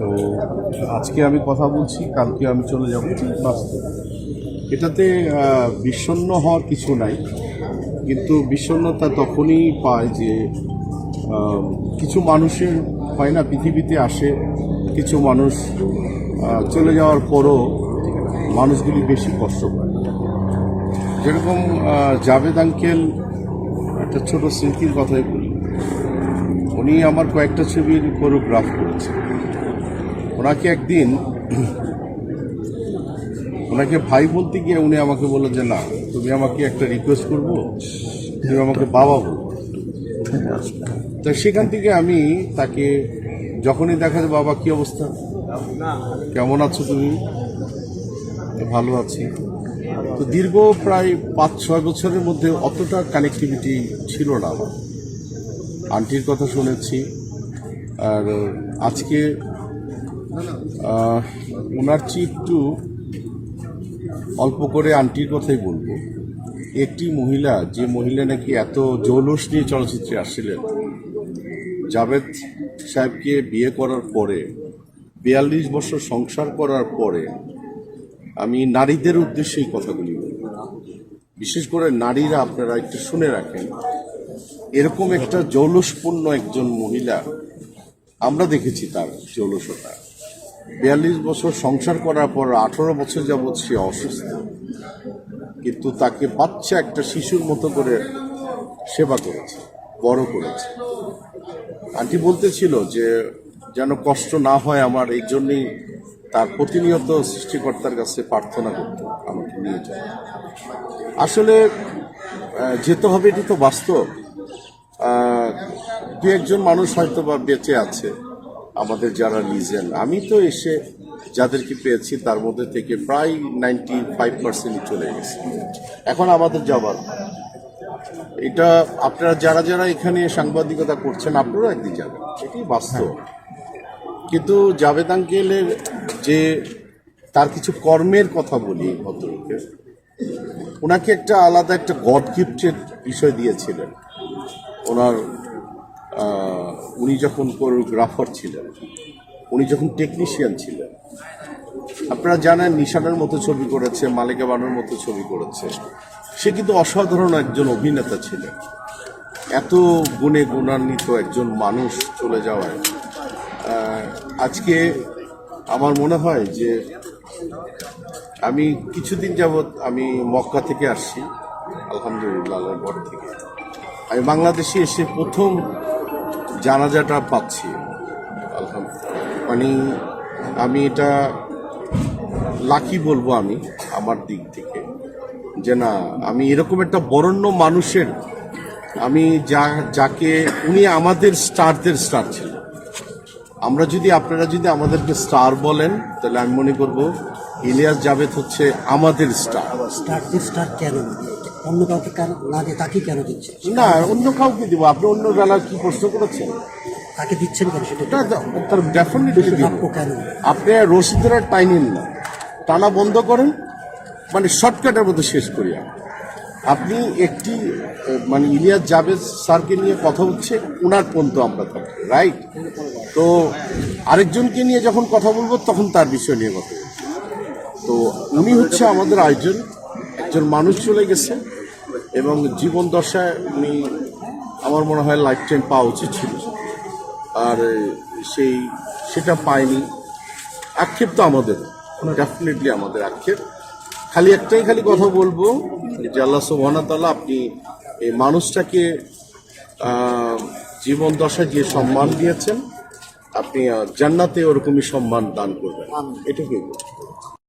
তো আজকে আমি কথা বলছি কালকে আমি চলে যাব। এটাতে আহ, বিষণ্ণ হওয়ার কিছু নাই কিন্তু বিষণ্ণতা তখনই পায় যে কিছু মানুষের হয় না পৃথিবীতে আসে কিছু মানুষ চলে যাওয়ার পরও মানুষগুলি বেশি কষ্ট পায়। যেরকম জাভেদ আঙ্কেল একটা ছোট স্মৃতির কথাই বলি। উনি আমার কয়েকটা ছবির কোরিওগ্রাফ করেছেন। ওনাকে একদিন, ওনাকে ভাই বলতে গিয়ে উনি আমাকে বলল যে, না, তুমি আমাকে একটা রিকোয়েস্ট করব, তুমি আমাকে বাবা বলো তো সেখান থেকে আমি তাকে, যখনই দেখা যায় বাবা, কি অবস্থা? কেমন আছো তুমি? ভালো আছি। তো দীর্ঘ প্রায় পাঁচ, ছয় বছরের মধ্যে অতটা কানেক্টিভিটি ছিল না আমার। আন্টির কথা শুনেছি, আর আজকে ওনার চেয়ে একটু অল্প করে আন্টির কথাই বলব। একটি মহিলা, যে মহিলা নাকি এত জৌলস নিয়ে চলচ্চিত্রে আসছিলেন, জাভেদ সাহেবকে বিয়ে করার পরে, বিয়াল্লিশ বছর সংসার করার পরে, আমি নারীদের উদ্দেশ্যে এই কথাগুলি বলব বিশেষ করে নারীরা আপনারা একটু শুনে রাখেন, এরকম একটা জৌলসপূর্ণ একজন মহিলা, আমরা দেখেছি তার জৌলসতা। বিয়াল্লিশ বছর সংসার করার পর আঠারো বছর যাবৎ সে অসুস্থ। কিন্তু তাকে বাচ্চা একটা শিশুর মতো করে সেবা করেছে, বড় করেছে। আন্টি বলতেছিল যে, যেন কষ্ট না হয় আমার, এই জন্যই তার প্রতিনিয়ত সৃষ্টিকর্তার কাছে প্রার্থনা করতো আমাকে নিয়ে যায়। আসলে যেতে হবে, এটি তো বাস্তব। দু একজন মানুষ হয়তো বা বেঁচে আছে। আমাদের যারা লিজেন আমি তো এসে যাদেরকে পেয়েছি তার মধ্যে থেকে প্রায় নাইনটি ফাইভ পার্সেন্ট চলে গেছে। এখন আমাদের যাবার এটা আপনারা যারা যারা এখানে সাংবাদিকতা করছেন আপনারা একদিন যাবেন। এটি বাস্তব। কিন্তু জাভেদ আঙ্কেলের যে তার কিছু কর্মের কথা বলি ভদ্রলোকের ওনাকে একটা আলাদা একটা গড গিফটের বিষয় দিয়েছিলেন। ওনার উনি যখন কোরিওগ্রাফার ছিলেন, উনি যখন টেকনিশিয়ান ছিলেন, আপনারা জানেন নিশানের মতো ছবি করেছে মালিকা বানুর মতো ছবি করেছে। সে কিন্তু অসাধারণ একজন অভিনেতা ছিলেন। এত গুণে গুণান্বিত একজন মানুষ চলে যাওয়ায়। আজকে আমার মনে হয় যে আমি কিছুদিন যাবৎ আমি মক্কা থেকে আসছি, আলহামদুলিল্লাহ, আল্লাহর থেকে। আমি বাংলাদেশে এসে প্রথম জানাজাটা পাচ্ছি। মানে আমি এটা লাকি বলব আমি, আমার দিক থেকে। যে না, আমি এরকম একটা বরণ্য মানুষের, আমি যা, যাকে উনি আমাদের স্টারদের স্টার ছিল আমরা যদি, আপনারা যদি আমাদেরকে স্টার বলেন, তাহলে আমি মনে করব ইলিয়াস জাভেদ হচ্ছে আমাদের স্টার স্টার স্টার কেন? অন্য কাউকে কেন না দিয়ে তাকে কেন দিচ্ছে না অন্য কাউকে দিব। আপনি অন্য বেলা কি প্রশ্ন করেছেন? তাকে দিচ্ছেন কেন সেটা তার ডেফিনেটলি কেন? আপনি রসিদরা টাইনেন না। টানা বন্ধ করেন। মানে শর্টকাটের মধ্যে শেষ করি। আপনি একটি মানে ইলিয়াস জাভেদ স্যারকে নিয়ে কথা হচ্ছে ওনার পর্যন্ত আমরা থাকি রাইট তো আরেকজনকে নিয়ে যখন কথা বলব তখন তার বিষয় নিয়ে কথা বলব। তো উনি হচ্ছে আমাদের আয়োজন একজন মানুষ চলে গেছে এবং জীবন দশায় উনি আমার মনে হয় লাইফ টাইম পাওয়া উচিত ছিল। আর সেই সেটা পায়নি। আক্ষেপ তো আমাদের ডেফিনেটলি আমাদের আক্ষেপ। খালি একটাই খালি কথা বলব যে আল্লাহ সুবহানাহু আপনি এই মানুষটাকে জীবন দশায় যে সম্মান দিয়েছেন আপনি জান্নাতে ওরকমই সম্মান দান করবেন। এটুকুই।